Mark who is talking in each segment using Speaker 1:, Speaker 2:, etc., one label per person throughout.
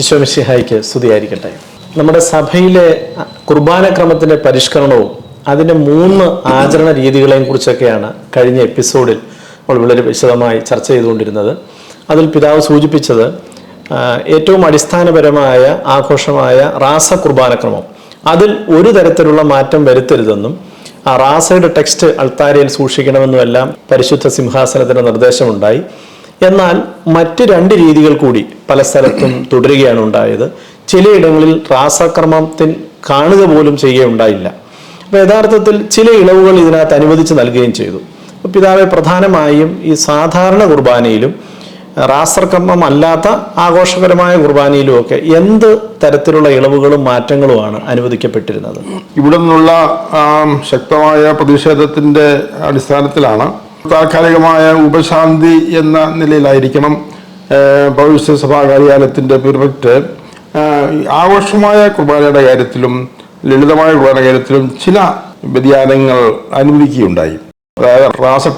Speaker 1: ഈശോമിശിഹായിക്ക് സ്തുതിയായിരിക്കട്ടെ. നമ്മുടെ സഭയിലെ കുർബാന ക്രമത്തിന്റെ പരിഷ്കരണവും അതിന്റെ മൂന്ന് ആചരണ രീതികളെയും കുറിച്ചൊക്കെയാണ് കഴിഞ്ഞ എപ്പിസോഡിൽ നമ്മൾ വളരെ വിശദമായി ചർച്ച ചെയ്തുകൊണ്ടിരുന്നത്. അതിൽ പിതാവ് സൂചിപ്പിച്ചത് ഏറ്റവും അടിസ്ഥാനപരമായ ആഘോഷമായ റാസ കുർബാന ക്രമം അതിൽ ഒരു തരത്തിലുള്ള മാറ്റം വരുത്തരുതെന്നും ആ റാസയുടെ ടെക്സ്റ്റ് അൾത്താരയിൽ സൂക്ഷിക്കണമെന്നുമെല്ലാം പരിശുദ്ധ സിംഹാസനത്തിന് നിർദ്ദേശമുണ്ടായി. എന്നാൽ മറ്റ് രണ്ട് രീതികൾ കൂടി പല സ്ഥലത്തും തുടരുകയാണ് ഉണ്ടായത്. ചിലയിടങ്ങളിൽ റാസക്രമത്തിൽ കാണുക പോലും ചെയ്യുകയുണ്ടായില്ല. അപ്പോൾ യഥാർത്ഥത്തിൽ ചില ഇളവുകൾ ഇതിനകത്ത് അനുവദിച്ച് നൽകുകയും ചെയ്തു. പിതാവെ പ്രധാനമായും ഈ സാധാരണ കുർബാനയിലും റാസർക്കമ്മം അല്ലാത്ത ആഘോഷകരമായ കുർബാനയിലും ഒക്കെ എന്ത് തരത്തിലുള്ള ഇളവുകളും മാറ്റങ്ങളുമാണ് അനുവദിക്കപ്പെട്ടിരുന്നത്?
Speaker 2: ഇവിടെ നിന്നുള്ള ശക്തമായ പ്രതിഷേധത്തിന്റെ അടിസ്ഥാനത്തിലാണ് താൽക്കാലികമായ ഉപശാന്തി എന്ന നിലയിലായിരിക്കണം ഭവിഷ്യ സഭാ കാര്യാലയത്തിന്റെ പിറവിട്ട്. ആഘോഷമായ കുർബാനയുടെ കാര്യത്തിലും ലളിതമായ കുർബാന കാര്യത്തിലും ചില വ്യതിയാനങ്ങൾ അനുവദിക്കുകയുണ്ടായി അതായത്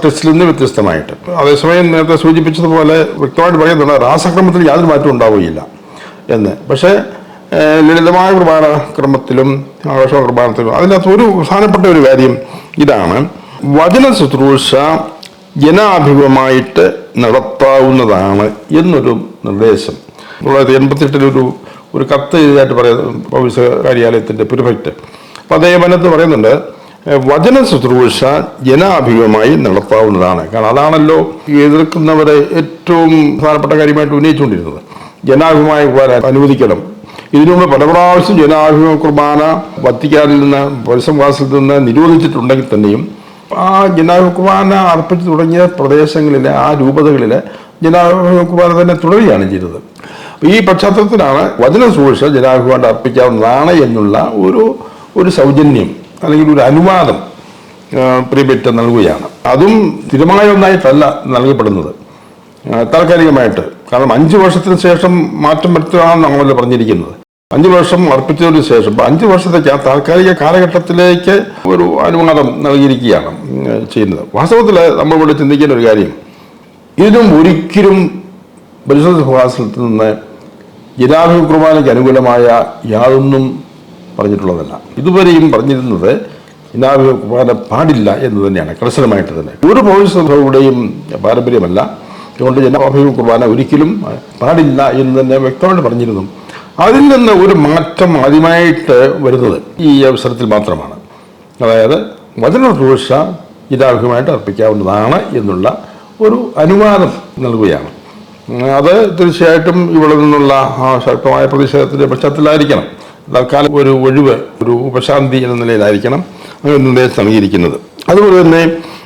Speaker 2: ടെസ്റ്റിൽ നിന്ന് വ്യത്യസ്തമായിട്ട്. അതേസമയം നേരത്തെ സൂചിപ്പിച്ചതുപോലെ വ്യക്തമായിട്ട് പറയുന്നുണ്ട് റാസക്രമത്തിൽ യാതൊരു മാറ്റവും ഉണ്ടാവുകയില്ല എന്ന്. പക്ഷേ ലളിതമായ കുർബാന ക്രമത്തിലും ആഘോഷ കുർബാനത്തിലും അതിനകത്ത് ഒരു പ്രധാനപ്പെട്ട ഒരു കാര്യം ഇതാണ്. വചന ശുശ്രൂഷ ജനാഭിമുഖമായിട്ട് നടത്താവുന്നതാണ് എന്നൊരു നിർദ്ദേശം. തൊള്ളായിരത്തി എൺപത്തെട്ടിൽ ഒരു കത്ത് എഴുതിയായിട്ട് പറയുന്നത് പൗരസ്യ കാര്യാലയത്തിന്റെ പ്രിഫക്റ്റ് അപ്പോൾ അദ്ദേഹം അതിനകത്ത് പറയുന്നുണ്ട് വചന ശുശ്രൂഷ ജനാഭിമുഖമായി നടത്താവുന്നതാണ്. കാരണം അതാണല്ലോ എതിർക്കുന്നവരെ ഏറ്റവും പ്രധാനപ്പെട്ട കാര്യമായിട്ട് ഉന്നയിച്ചുകൊണ്ടിരുന്നത്. ജനാഭിമുഖമായി വരാൻ അനുവദിക്കണം. ഇതിനുള്ള പല പ്രാവശ്യം ജനാഭിമുഖ കുർബാന വത്തിക്കാനിൽ നിന്ന് പരിസംവാസത്തിൽ നിന്ന് നിരോധിച്ചിട്ടുണ്ടെങ്കിൽ തന്നെയും ആ ജനാഭിമുഖ കുർബാന അർപ്പിച്ചു തുടങ്ങിയ പ്രദേശങ്ങളിലെ ആ രൂപതകളിലെ ജനാഭിമുഖ തന്നെ തുടരുകയാണ് ചെയ്തത്. ഈ പശ്ചാത്തലത്തിലാണ് വചന സൂക്ഷ ജനാഭിമുഖം അർപ്പിക്കാവുന്നതാണ് എന്നുള്ള ഒരു ഒരു സൗജന്യം അല്ലെങ്കിൽ ഒരു അനുവാദം പ്രിയപ്പെട്ട് നൽകുകയാണ്. അതും സ്ഥിരമായ ഒന്നായിട്ടല്ല നൽകപ്പെടുന്നത് താൽക്കാലികമായിട്ട്. കാരണം അഞ്ച് വർഷത്തിന് ശേഷം മാറ്റം വരുത്തുകയാണെന്ന് നമ്മളല്ല പറഞ്ഞിരിക്കുന്നത്. അഞ്ച് വർഷം അർപ്പിച്ചതിന് ശേഷം അഞ്ച് വർഷത്തേക്ക് ആ താൽക്കാലിക കാലഘട്ടത്തിലേക്ക് ഒരു അനുവാദം നൽകിയിരിക്കുകയാണ് ചെയ്യുന്നത്. വാസ്തവത്തിൽ നമ്മൾ ഇവിടെ ചിന്തിക്കേണ്ട ഒരു കാര്യം ഇതിനും ഒരിക്കലും പരിശുദ്ധ സുഹാസനത്തിൽ നിന്ന് ജനാഭി കുർബാനയ്ക്ക് അനുകൂലമായ യാതൊന്നും പറഞ്ഞിട്ടുള്ളതല്ല. ഇതുവരെയും പറഞ്ഞിരുന്നത് ജനാഭി കുർബാന പാടില്ല എന്ന് തന്നെയാണ് കർശനമായിട്ട് തന്നെ. ഒരു പൗരസഭയുടെയും പാരമ്പര്യമല്ല. അതുകൊണ്ട് ജനാഭിമുഖ കുർബാന ഒരിക്കലും പാടില്ല എന്ന് തന്നെ വ്യക്തമായിട്ട് പറഞ്ഞിരുന്നു. അതിൽ നിന്ന് ഒരു മാറ്റം ആദ്യമായിട്ട് വരുന്നത് ഈ അവസരത്തിൽ മാത്രമാണ്. അതായത് വചന ശുശ്രൂഷ ഇതാവശ്യമായിട്ട് അർപ്പിക്കാവുന്നതാണ് എന്നുള്ള ഒരു അനുവാദം നൽകുകയാണ്. അത് തീർച്ചയായിട്ടും ഇവിടെ നിന്നുള്ള ശക്തമായ പ്രതിഷേധത്തിന്റെ പശ്ചാത്തലത്തിലായിരിക്കണം. തൽക്കാലം ഒരു ഒഴിവ് ഒരു ഉപശാന്തി എന്ന നിലയിലായിരിക്കണം അങ്ങനെ നിർദ്ദേശം നൽകിയിരിക്കുന്നത്. അതുപോലെ തന്നെ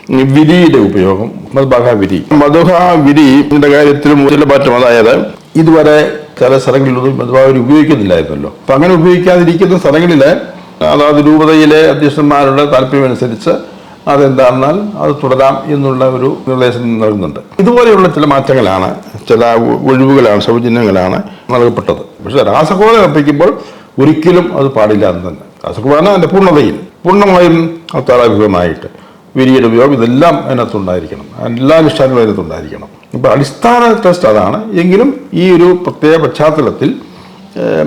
Speaker 2: വിരിയുടെ ഉപയോഗം മദ്ബഹ വിരി മധുഹ വിരിയുടെ കാര്യത്തിലും ചില മാറ്റം. അതായത് ഇതുവരെ ചില സ്ഥലങ്ങളിലൊന്നും വിരി ഉപയോഗിക്കുന്നില്ലായിരുന്നല്ലോ. അപ്പം അങ്ങനെ ഉപയോഗിക്കാതിരിക്കുന്ന സ്ഥലങ്ങളിൽ അതായത് രൂപതയിലെ അധ്യക്ഷന്മാരുടെ താല്പര്യമനുസരിച്ച് അതെന്താണെന്നാൽ അത് തുടരാം എന്നുള്ള ഒരു നിർദ്ദേശം നൽകുന്നുണ്ട്. ഇതുപോലെയുള്ള ചില മാറ്റങ്ങളാണ് ചില ഒഴിവുകളാണ് സൗജന്യങ്ങളാണ് നൽകപ്പെട്ടത്. പക്ഷേ രാസകുമാരൻ അർപ്പിക്കുമ്പോൾ ഒരിക്കലും അത് പാടില്ല എന്ന് തന്നെ. രാസകുമാരൻ അതിന്റെ പൂർണതയിൽ പൂർണമായും അത്താറാഭിമുഖമായിട്ട് വിരിയുടെ ഉപയോഗം ഇതെല്ലാം അതിനകത്തുണ്ടായിരിക്കണം. എല്ലാ അനുഷ്ഠാനങ്ങളും അതിനകത്തുണ്ടായിരിക്കണം. ഇപ്പോൾ അടിസ്ഥാന ടെസ്റ്റ് അതാണ്. എങ്കിലും ഈ ഒരു പ്രത്യേക പശ്ചാത്തലത്തിൽ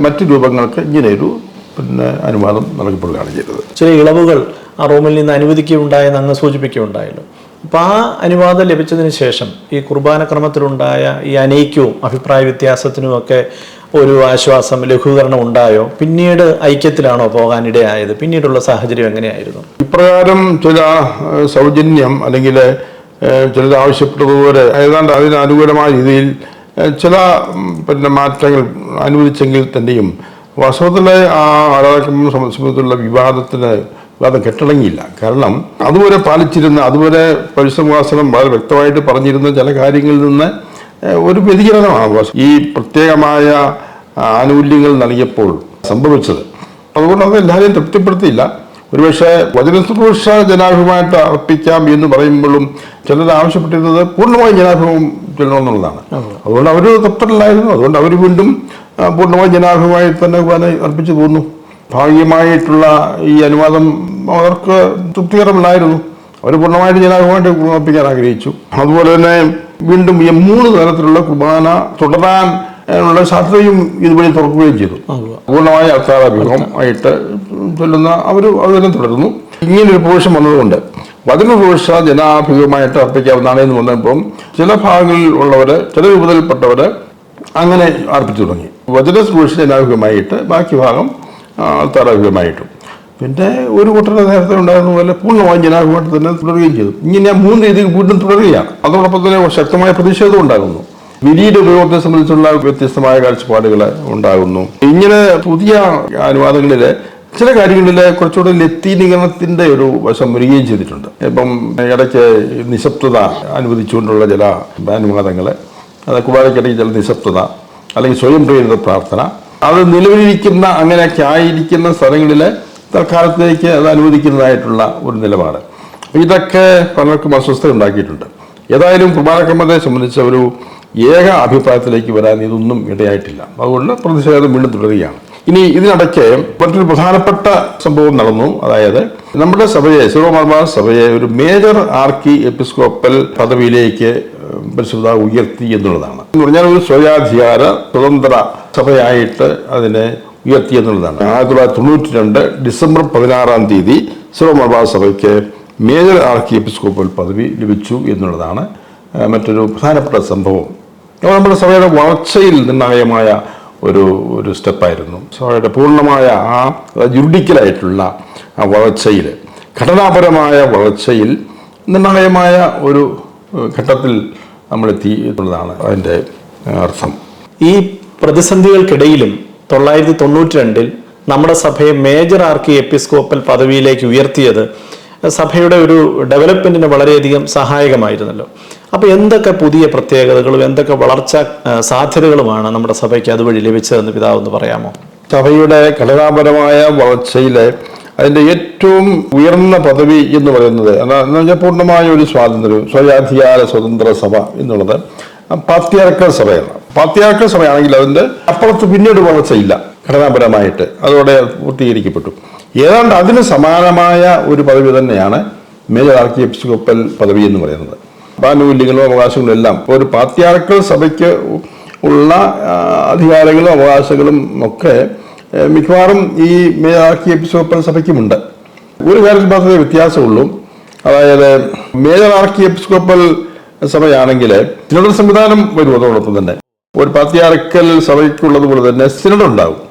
Speaker 2: മറ്റു രൂപങ്ങൾക്ക് ഇങ്ങനെയൊരു പിന്നെ അനുവാദം നൽകപ്പെടുകയാണ് ചെയ്തത്.
Speaker 1: ചില ഇളവുകൾ ആ റൂമിൽ നിന്ന് അനുവദിക്കുകയുണ്ടായെന്ന് അങ്ങ് സൂചിപ്പിക്കുകയുണ്ടായല്ലോ. അപ്പോൾ ആ അനുവാദം ലഭിച്ചതിന് ശേഷം ഈ കുർബാന ക്രമത്തിലുണ്ടായ ഈ അനൈക്യവും അഭിപ്രായ വ്യത്യാസത്തിനും ഒക്കെ ഒരു ആശ്വാസം ലഘൂകരണം ഉണ്ടായോ? പിന്നീട് ഐക്യത്തിലാണോ പോകാനിടയായത്? പിന്നീടുള്ള സാഹചര്യം എങ്ങനെയായിരുന്നു?
Speaker 2: ഇപ്രകാരം ചില സൗജന്യം അല്ലെങ്കിൽ ചിലത് ആവശ്യപ്പെട്ടതുപോലെ ഏതാണ്ട് അതിന് അനുകൂലമായ രീതിയിൽ ചില പിന്നെ മാറ്റങ്ങൾ അനുവദിച്ചെങ്കിൽ തന്നെയും വാസ്തവത്തിലെ ആ ആരാധന സംബന്ധിച്ചുള്ള വിവാദത്തിന് വിവാദം കെട്ടടങ്ങിയില്ല. കാരണം അതുവരെ പാലിച്ചിരുന്ന അതുവരെ പരിശ്രമവാസനം വളരെ വ്യക്തമായിട്ട് പറഞ്ഞിരുന്ന ചില കാര്യങ്ങളിൽ നിന്ന് ഒരു വ്യതിചലനമാണ് ഈ പ്രത്യേകമായ ആനുകൂല്യങ്ങൾ നൽകിയപ്പോൾ സംഭവിച്ചത്. അതുകൊണ്ട് അത് എല്ലാവരെയും തൃപ്തിപ്പെടുത്തിയില്ല. ഒരുപക്ഷെ വചനശുശ്രൂഷ ജനാഭിമായിട്ട് അർപ്പിക്കാം എന്ന് പറയുമ്പോഴും ചിലർ ആവശ്യപ്പെട്ടിരുന്നത് പൂർണമായും ജനാഭിമം ചെല്ലണമെന്നുള്ളതാണ് അതുകൊണ്ട് അവർ തൃപ്തരല്ലായിരുന്നു അതുകൊണ്ട് അവർ വീണ്ടും പൂർണമായും ജനാഭിമായി തന്നെ കുർബാന അർപ്പിച്ചു പോന്നു. ഭാഗികമായിട്ടുള്ള ഈ അനുവാദം അവർക്ക് തൃപ്തികരമല്ലായിരുന്നു. അവർ പൂർണമായിട്ട് ജനാഭിമായിട്ട് അർപ്പിക്കാൻ ആഗ്രഹിച്ചു. അതുപോലെ തന്നെ വീണ്ടും ഈ മൂന്ന് തരത്തിലുള്ള കുർബാന തുടരാൻ ഉള്ള സാധ്യതയും ഇതുവഴി തുറക്കുകയും ചെയ്തു. പൂർണമായ അത്താറാഭിമുഖം ആയിട്ട് ചൊല്ലുന്ന അവർ അതെല്ലാം തുടരുന്നു. ഇങ്ങനൊരു പ്രവേശം വന്നതുകൊണ്ട്. വചന പ്രവേശ ജനാഭിമുഖമായിട്ട് അർപ്പിക്കാവുന്നതാണ് എന്ന് വന്നപ്പം ചില ഭാഗങ്ങളിൽ ഉള്ളവർ ചില രൂപത്തിൽപ്പെട്ടവർ അങ്ങനെ അർപ്പിച്ചു തുടങ്ങി. വചന പ്രവേശ ജനാഭിമുഖമായിട്ട് ബാക്കി ഭാഗം അത്താറാഭിമുഖമായിട്ടും പിന്നെ ഒരു കൂട്ടരുടെ നേരത്തെ ഉണ്ടായിരുന്ന പോലെ പൂർണമായും ജനാഭിമായിട്ട് തന്നെ തുടരുകയും ചെയ്തു. ഇങ്ങനെ മൂന്ന് രീതിയിൽ വീണ്ടും തുടരുകയാണ്. അതോടൊപ്പം തന്നെ ശക്തമായ പ്രതിഷേധം ഉണ്ടാകുന്നു. വിരിയുടെ ഉപയോഗത്തെ സംബന്ധിച്ചുള്ള വ്യത്യസ്തമായ കാഴ്ചപ്പാടുകൾ ഉണ്ടാകുന്നു. ഇങ്ങനെ പുതിയ അനുവാദങ്ങളിൽ ചില കാര്യങ്ങളിൽ കുറച്ചുകൂടെ ലത്തീനീകരണത്തിന്റെ ഒരു വശം വരികയും ചെയ്തിട്ടുണ്ട്. ഇപ്പം ഇടയ്ക്ക് നിശബ്ദത അനുവദിച്ചുകൊണ്ടുള്ള ചില അനുവാദങ്ങൾ അത് കുമാരക്കിടയ്ക്ക് ചില നിശബ്ദത അല്ലെങ്കിൽ സ്വയം പ്രേരിത പ്രാർത്ഥന അത് നിലവിലിരിക്കുന്ന അങ്ങനെയൊക്കെ ആയിരിക്കുന്ന സ്ഥലങ്ങളിൽ തൽക്കാലത്തേക്ക് അത് അനുവദിക്കുന്നതായിട്ടുള്ള ഒരു നിലപാട്. ഇതൊക്കെ പലർക്കും അസ്വസ്ഥത ഉണ്ടാക്കിയിട്ടുണ്ട്. ഏതായാലും കുർബാനക്രമത്തെ സംബന്ധിച്ച ഒരു ഏക അഭിപ്രായത്തിലേക്ക് വരാൻ ഇതൊന്നും ഇടയായിട്ടില്ല. അതുകൊണ്ട് പ്രതിഷേധം വീണ്ടും തുടരുകയാണ്. ഇനി ഇതിനിടയ്ക്ക് മറ്റൊരു പ്രധാനപ്പെട്ട സംഭവം നടന്നു. അതായത് നമ്മുടെ സഭയെ സിറോമാർമാർ സഭയെ ഒരു മേജർ ആർക്കി എപ്പിസ്കോപ്പൽ പദവിയിലേക്ക് പരിശുദ്ധ ഉയർത്തി എന്നുള്ളതാണ്. എന്ന് പറഞ്ഞാൽ ഒരു സ്വയാധികാര സ്വതന്ത്ര സഭയായിട്ട് അതിനെ ഉയർത്തി എന്നുള്ളതാണ്. ആയിരത്തി തൊള്ളായിരത്തി തൊണ്ണൂറ്റി രണ്ട് ഡിസംബർ പതിനാറാം തീയതി സിറോമാർമാർ സഭയ്ക്ക് മേജർ ആർക്കി എപ്പിസ്കോപ്പൽ പദവി ലഭിച്ചു എന്നുള്ളതാണ് മറ്റൊരു പ്രധാനപ്പെട്ട സംഭവം. നമ്മുടെ സഭയുടെ വളർച്ചയിൽ നിർണായകമായ ഒരു ഒരു സ്റ്റെപ്പായിരുന്നു. സഭയുടെ പൂർണമായ ആ ജുഡിക്കലായിട്ടുള്ള ആ വളർച്ചയിൽ ഘടനാപരമായ വളർച്ചയിൽ നിർണായകമായ ഒരു ഘട്ടത്തിൽ നമ്മളെത്തി എന്നുള്ളതാണ് അതിന്റെ അർത്ഥം.
Speaker 1: ഈ പ്രതിസന്ധികൾക്കിടയിലും തൊള്ളായിരത്തി തൊണ്ണൂറ്റി രണ്ടിൽ നമ്മുടെ സഭയെ മേജർ ആർക്കി എപ്പിസ്കോപ്പൽ പദവിയിലേക്ക് ഉയർത്തിയത് സഭയുടെ ഒരു ഡെവലപ്മെന്റിന് വളരെയധികം സഹായകമായിരുന്നല്ലോ. അപ്പൊ എന്തൊക്കെ പുതിയ പ്രത്യേകതകളും എന്തൊക്കെ വളർച്ച സാധ്യതകളുമാണ് നമ്മുടെ സഭയ്ക്ക് അതുവഴി ലഭിച്ചതെന്ന് പിതാവ് ഒന്ന് പറയാമോ?
Speaker 2: സഭയുടെ ഘടനാപരമായ വളർച്ചയിലെ അതിന്റെ ഏറ്റവും ഉയർന്ന പദവി എന്ന് പറയുന്നത് എന്നാ- പറഞ്ഞാൽ പൂർണമായ ഒരു സ്വാതന്ത്ര്യം സ്വയാധികാര സ്വതന്ത്ര സഭ എന്നുള്ളത് പാത്യാർക്കൽ സഭയാണ്. പാത്യാർക്കൽ സഭയാണെങ്കിൽ അതിന്റെ അപ്പുറത്ത് പിന്നീട് വളർച്ചയില്ല ഘടനാപരമായിട്ട്. അതോടെ പൂർത്തീകരിക്കപ്പെട്ടു. ഏതാണ്ട് അതിന് സമാനമായ ഒരു പദവി തന്നെയാണ് മേജർ ആർക്കി എപ്പിസ്കോപ്പൽ പദവി എന്ന് പറയുന്നത്. ആനുകൂല്യങ്ങളും അവകാശങ്ങളും എല്ലാം. ഒരു പാത്യാർക്കൽ സഭയ്ക്ക് ഉള്ള അധികാരങ്ങളും അവകാശങ്ങളും ഒക്കെ മിക്കവാറും ഈ എപ്പിസോപ്പൽ എപ്പിസ്കോപ്പൽ സഭയ്ക്കുമുണ്ട്. ഒരു കാര്യത്തിൽ മാത്രമേ വ്യത്യാസമുള്ളൂ. അതായത് മേജർ എപ്പിസ്കോപ്പൽ സഭയാണെങ്കിൽ സിനഡ് സംവിധാനം വരും അതോടൊപ്പം തന്നെ. ഒരു പാത്യാർക്കൽ സഭയ്ക്കുള്ളതുപോലെ തന്നെ സിനഡ് ഉണ്ടാകും.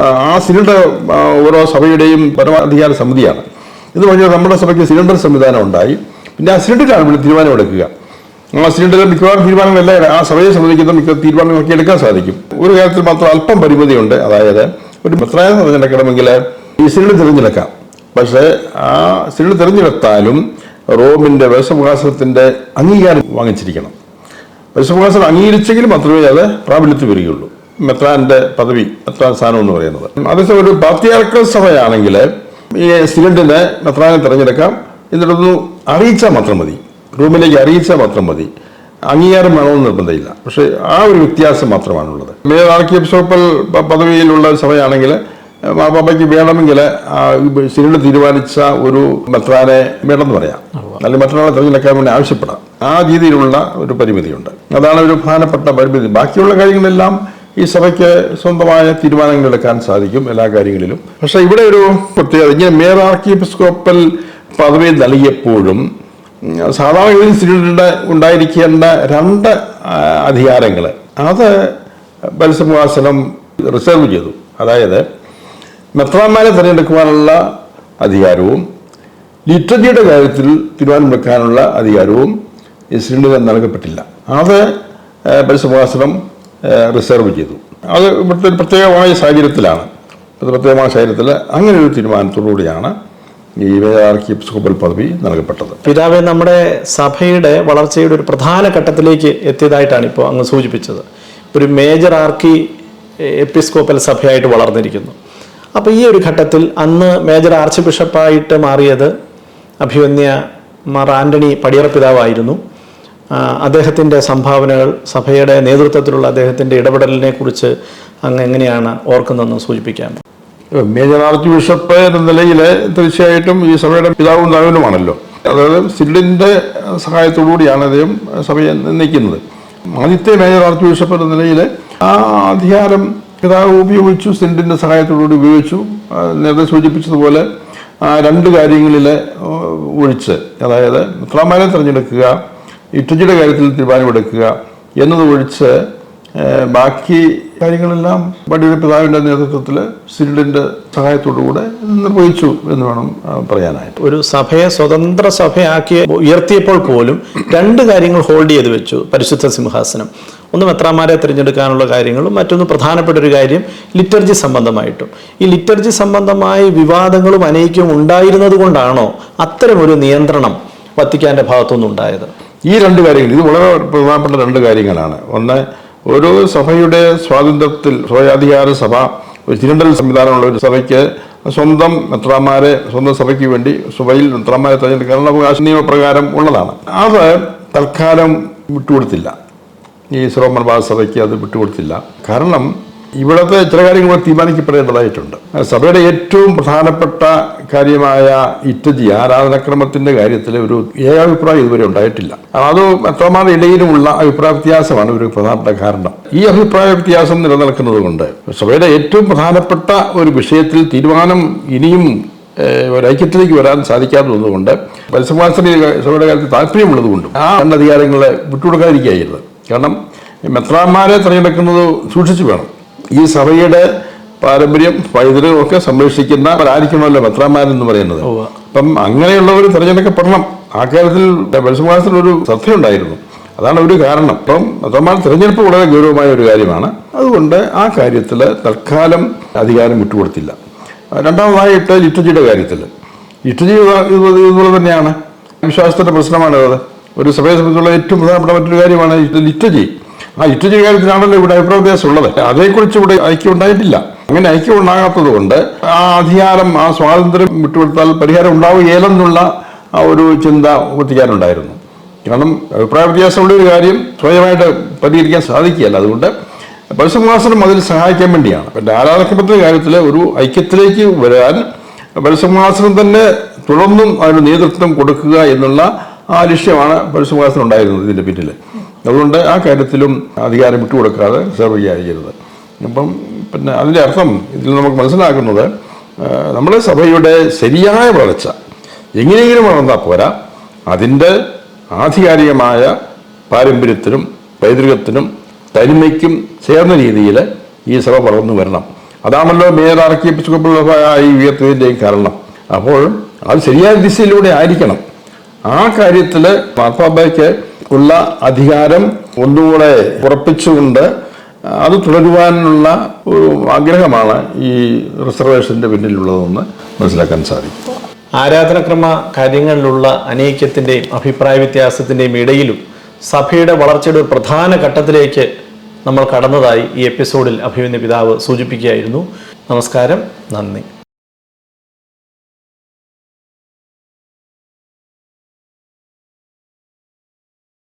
Speaker 2: ആ, സിനഡ് ഓരോ സഭയുടെയും പരമാധികാര സമിതിയാണ്. ഇത് പറഞ്ഞാൽ നമ്മുടെ സഭയ്ക്ക് സിലിണ്ടർ സംവിധാനം ഉണ്ടായി. പിന്നെ സിലിണ്ടറിലാണ് ഇവിടെ തീരുമാനമെടുക്കുക ആ സിലിണ്ടറിൽ മിക്കവാറും തീരുമാനങ്ങളെല്ലാം ആ സഭയെ സംബന്ധിക്കുന്ന മിക്ക തീരുമാനങ്ങളൊക്കെ എടുക്കാൻ സാധിക്കും. ഒരു കാര്യത്തിൽ മാത്രം അല്പം പരിമിതിയുണ്ട്. അതായത് ഒരു മെത്രാനെ തിരഞ്ഞെടുക്കണമെങ്കിൽ ഈ സിലിണ്ടർ തിരഞ്ഞെടുക്കാം. പക്ഷേ ആ സിലിണ്ടർ തിരഞ്ഞെടുത്താലും റോമിന്റെ വേഷവകാശത്തിന്റെ അംഗീകാരം വാങ്ങിച്ചിരിക്കണം. വേഷപ്രകാശം അംഗീകരിച്ചെങ്കിൽ മാത്രമേ അത് പ്രാബല്യത്തിൽ വരികയുള്ളൂ. മെത്രാന്റെ പദവി മെത്രാൻ സ്ഥാനം എന്ന് പറയുന്നത്. അതേസമയം ഒരു പാത്യാർക്കൽ സഭയാണെങ്കിൽ ഈ സിലിണ്ടറിനെ മെത്രാനെ തിരഞ്ഞെടുക്കാം. എന്നിട്ടൊന്ന് അറിയിച്ചാൽ മാത്രം മതി. റൂമിലേക്ക് അറിയിച്ചാൽ മാത്രം മതി. അംഗീകാരം വേണമെന്ന് നിർബന്ധമില്ല. പക്ഷേ ആ ഒരു വ്യത്യാസം മാത്രമാണുള്ളത്. മേയർ ആർക്കി എപ്പിസ്കോപ്പൽ പ- പദവിയിലുള്ള സഭയാണെങ്കിൽ മാപ്പാപ്പയ്ക്ക് വേണമെങ്കിൽ ആ സിനിമ തീരുമാനിച്ച ഒരു മെത്രാനെ വേണമെന്ന് പറയാം. അല്ലെങ്കിൽ മറ്റൊരാളെ തിരഞ്ഞെടുക്കാൻ വേണ്ടി ആവശ്യപ്പെടാം. ആ രീതിയിലുള്ള ഒരു പരിമിതിയുണ്ട്. അതാണ് ഒരു പ്രധാനപ്പെട്ട പരിമിതി. ബാക്കിയുള്ള കാര്യങ്ങളെല്ലാം ഈ സഭയ്ക്ക് സ്വന്തമായ തീരുമാനങ്ങൾ എടുക്കാൻ സാധിക്കും എല്ലാ കാര്യങ്ങളിലും. പക്ഷേ ഇവിടെ ഒരു പ്രത്യേകത ഇങ്ങനെ മേയർ ആർക്കി എപ്പിസ്കോപ്പൽ പദവി നൽകിയപ്പോഴും സാധാരണ ഇൻസ്റ്റിറ്റ്യൂട്ടിന്റെ ഉണ്ടായിരിക്കേണ്ട രണ്ട് അധികാരങ്ങൾ അത് ബലസംവാസനം റിസർവ് ചെയ്തു. അതായത് മെത്രാന്മാരെ തിരഞ്ഞെടുക്കുവാനുള്ള അധികാരവും ലിറ്ററേച്ചറുടെ കാര്യത്തിൽ തീരുമാനമെടുക്കാനുള്ള അധികാരവും ഇൻസ്റ്റിറ്റ്യൂട്ടിന് നൽകപ്പെട്ടില്ല. അത് ബലസംവാസനം റിസർവ് ചെയ്തു. അത് ഇവിടുത്തെ പ്രത്യേകമായ സാഹചര്യത്തിലാണ്. പ്രത്യേകമായ സാഹചര്യത്തിൽ അങ്ങനെ ഒരു തീരുമാനത്തോടുകൂടിയാണ് ഈ ആർക്കി എപ്പിസ്കോപ്പൽ പദവി നൽകപ്പെട്ടത്.
Speaker 1: പിതാവെ നമ്മുടെ സഭയുടെ വളർച്ചയുടെ ഒരു പ്രധാന ഘട്ടത്തിലേക്ക് എത്തിയതായിട്ടാണ് ഇപ്പോൾ അങ്ങ് സൂചിപ്പിച്ചത്. ഒരു മേജർ ആർക്കി എപ്പിസ്കോപ്പൽ സഭയായിട്ട് വളർന്നിരിക്കുന്നു. അപ്പോൾ ഈ ഒരു ഘട്ടത്തിൽ അന്ന് മേജർ ആർച്ച് ബിഷപ്പായിട്ട് മാറിയത് അഭിവന്യ മാർ ആന്റണി പടിയറ പിതാവായിരുന്നു. അദ്ദേഹത്തിന്റെ സംഭാവനകൾ സഭയുടെ നേതൃത്വത്തിലുള്ള അദ്ദേഹത്തിന്റെ ഇടപെടലിനെ കുറിച്ച് അങ്ങ് എങ്ങനെയാണ് ഓർക്കുന്നതെന്ന് സൂചിപ്പിക്കാമോ
Speaker 2: മേജർ ആർച്ച് ബിഷപ്പ് എന്ന നിലയിൽ തീർച്ചയായിട്ടും ഈ സഭയുടെ പിതാവും നായകനുമാണല്ലോ അതായത് സിഡിന്റെ സഹായത്തോടുകൂടിയാണ് അദ്ദേഹം സഭയെ നയിക്കുന്നത് ആദ്യത്തെ മേജർ ആർച്ച് ബിഷപ്പ് എന്ന നിലയിൽ ആ അധികാരം പിതാവ് ഉപയോഗിച്ചു സിഡിന്റെ സഹായത്തോടുകൂടി ഉപയോഗിച്ചു. നേരത്തെ സൂചിപ്പിച്ചതുപോലെ രണ്ട് കാര്യങ്ങളിൽ ഒഴിച്ച് അതായത് മിത്രാമാരെ തിരഞ്ഞെടുക്കുക ഇറ്റുജിയുടെ കാര്യത്തിൽ തീരുമാനമെടുക്കുക എന്നത് ഒഴിച്ച് ബാക്കി കാര്യങ്ങളെല്ലാം വടിയുടെ പിതാവിന്റെ നേതൃത്വത്തിൽ സിരിഡിന്റെ സഹായത്തോടുകൂടെ നിർവഹിച്ചു എന്ന് വേണം പറയാനായിട്ട്.
Speaker 1: ഒരു സഭയെ സ്വതന്ത്ര സഭയാക്കി ഉയർത്തിയപ്പോൾ പോലും രണ്ട് കാര്യങ്ങൾ ഹോൾഡ് ചെയ്ത് വെച്ചു പരിശുദ്ധ സിംഹാസനം. ഒന്ന് മെത്രാമാരെ തിരഞ്ഞെടുക്കാനുള്ള കാര്യങ്ങളും മറ്റൊന്ന് പ്രധാനപ്പെട്ട ഒരു കാര്യം ലിറ്റർജി സംബന്ധമായിട്ടും. ഈ ലിറ്റർജി സംബന്ധമായ വിവാദങ്ങളും അനേകവും ഉണ്ടായിരുന്നത് കൊണ്ടാണോ അത്തരമൊരു നിയന്ത്രണം വത്തിക്കാന്റെ ഭാഗത്തുനിന്ന് ഉണ്ടായത്
Speaker 2: ഈ രണ്ട് കാര്യങ്ങൾ ഇത് വളരെ പ്രധാനപ്പെട്ട രണ്ട് കാര്യങ്ങളാണ്. ഒന്ന് ഓരോ സഭയുടെ സ്വാതന്ത്ര്യത്തിൽ സ്വയാധികാര സഭ ഒരു തിരണ്ടൽ സംവിധാനമുള്ള ഒരു സഭയ്ക്ക് സ്വന്തം മെത്രാമാരെ സ്വന്തം സഭയ്ക്ക് വേണ്ടി സഭയിൽ മെത്രാമാരെ തിരഞ്ഞെടുക്കാനുള്ള അവകാശ നിയമപ്രകാരം ഉള്ളതാണ്. അത് തൽക്കാലം വിട്ടുകൊടുത്തില്ല. ഈ ശ്രോമൻ സഭയ്ക്ക് അത് വിട്ടുകൊടുത്തില്ല. കാരണം ഇവിടുത്തെ ചില കാര്യങ്ങൾ തീരുമാനിക്കപ്പെടേണ്ടതായിട്ടുണ്ട്. സഭയുടെ ഏറ്റവും പ്രധാനപ്പെട്ട കാര്യമായ ഇറ്റജി ആരാധനക്രമത്തിന്റെ കാര്യത്തിൽ ഒരു ഏകാഭിപ്രായം ഇതുവരെ ഉണ്ടായിട്ടില്ല. അത് എത്രമാരുടെ ഇടയിലുമുള്ള അഭിപ്രായ വ്യത്യാസമാണ് ഒരു പ്രധാനപ്പെട്ട കാരണം. ഈ അഭിപ്രായ വ്യത്യാസം നിലനിൽക്കുന്നത് കൊണ്ട് സഭയുടെ ഏറ്റവും പ്രധാനപ്പെട്ട ഒരു വിഷയത്തിൽ തീരുമാനം ഇനിയും ഒരൈക്യത്തിലേക്ക് വരാൻ സാധിക്കാത്തതുകൊണ്ട് പരിസമാസന സഭയുടെ കാര്യത്തിൽ താല്പര്യമുള്ളത് കൊണ്ടും ആ ഭരണാധികാരങ്ങളെ വിട്ടുകൊടുക്കാതിരിക്കുകയായിരുന്നു. കാരണം മെത്രാന്മാരെ തിരഞ്ഞെടുക്കുന്നത് സൂക്ഷിച്ചു വേണം. ഈ സഭയുടെ പാരമ്പര്യം പൈതൃകം ഒക്കെ സംരക്ഷിക്കുന്ന ആയിരിക്കണമല്ലോ പത്രാമാരെന്ന് പറയുന്നത്. അപ്പം അങ്ങനെയുള്ളവർ തിരഞ്ഞെടുക്കപ്പെടണം ആ കാര്യത്തിൽ പരിസമാസത്തിന് ഒരു ശ്രദ്ധയുണ്ടായിരുന്നു. അതാണ് ഒരു കാരണം. അപ്പം പത്രമാർ തിരഞ്ഞെടുപ്പ് വളരെ ഗൗരവമായ ഒരു കാര്യമാണ്. അതുകൊണ്ട് ആ കാര്യത്തിൽ തൽക്കാലം അധികാരം വിട്ടുകൊടുത്തില്ല. രണ്ടാമതായിട്ട് ലിറ്റുജിയുടെ കാര്യത്തിൽ ലിറ്റുജി ഇത് ഇതുപോലെ തന്നെയാണ്. വിശ്വാസത്തിന്റെ പ്രശ്നമാണ് അത് ഒരു സഭയെ സംബന്ധിച്ചുള്ള ഏറ്റവും പ്രധാനപ്പെട്ട മറ്റൊരു കാര്യമാണ് ലിറ്റജി. ആ ഇറ്റലി കാര്യത്തിലാണല്ലോ ഇവിടെ അഭിപ്രായ ഉള്ളത് അതേക്കുറിച്ച് ഇവിടെ ഐക്യം ഉണ്ടായിട്ടില്ല. അങ്ങനെ ഐക്യം ഉണ്ടാകാത്തത് കൊണ്ട് ആ അധികാരം ആ സ്വാതന്ത്ര്യം വിട്ടുകൊടുത്താൽ പരിഹാരം ഉണ്ടാവുകയില്ലെന്നുള്ള ആ ഒരു ചിന്ത ഒത്തിക്കാനുണ്ടായിരുന്നു കാരണം അഭിപ്രായ വ്യത്യാസമുള്ള ഒരു കാര്യം സ്വയമായിട്ട് പരിഹരിക്കാൻ സാധിക്കുകയല്ല. അതുകൊണ്ട് പരിസംഹാസനം അതിൽ സഹായിക്കാൻ വേണ്ടിയാണ്. പിന്നെ ആരാധനക്രമത്തിന്റെ കാര്യത്തിൽ ഒരു ഐക്യത്തിലേക്ക് വരാൻ പരിസംഹാസനം തന്നെ തുടർന്നും അതിന് നേതൃത്വം കൊടുക്കുക എന്നുള്ള ആ ലക്ഷ്യമാണ് പരിസംഹാസനം ഉണ്ടായിരുന്നത് ഇതിന്റെ പിന്നിൽ അതുകൊണ്ട് ആ കാര്യത്തിലും അധികാരം വിട്ടുകൊടുക്കാതെ സെർവ് ചെയ്യാതിരിക്കരുത് അപ്പം പിന്നെ അതിന്റെ അർത്ഥം ഇതിൽ നമുക്ക് മനസ്സിലാക്കുന്നത് നമ്മുടെ സഭയുടെ ശരിയായ വളർച്ച എങ്ങനെയെങ്കിലും വളർന്നാൽ പോരാ. അതിന്റെ ആധികാരികമായ പാരമ്പര്യത്തിനും പൈതൃകത്തിനും തനിമയ്ക്കും ചേർന്ന രീതിയിൽ ഈ സഭ വളർന്നു വരണം. അതാണല്ലോ മേയർ ഈ ഉയർത്തിയതിന്റെയും കാരണം. അപ്പോൾ അത് ശരിയായ ദിശയിലൂടെ ആയിരിക്കണം. ആ കാര്യത്തിൽ മാർപ്പാപ്പയ്ക്ക് ഉള്ള അധികാരം ഒന്നുകൂടെ ഉറപ്പിച്ചുകൊണ്ട് അത് തുടരുവാനുള്ള ഒരു ആഗ്രഹമാണ് ഈ റിസർവേഷന്റെ പിന്നിലുള്ളതെന്ന് മനസ്സിലാക്കാൻ സാധിക്കും.
Speaker 1: ആരാധനക്രമ കാര്യങ്ങളിലുള്ള അനൈക്യത്തിന്റെയും അഭിപ്രായ വ്യത്യാസത്തിന്റെയും ഇടയിലും സഭയുടെ വളർച്ചയുടെ ഒരു പ്രധാന ഘട്ടത്തിലേക്ക് നമ്മൾ കടന്നതായി ഈ എപ്പിസോഡിൽ അഭിമന്യ പിതാവ് സൂചിപ്പിക്കുകയായിരുന്നു. നമസ്കാരം നന്ദി.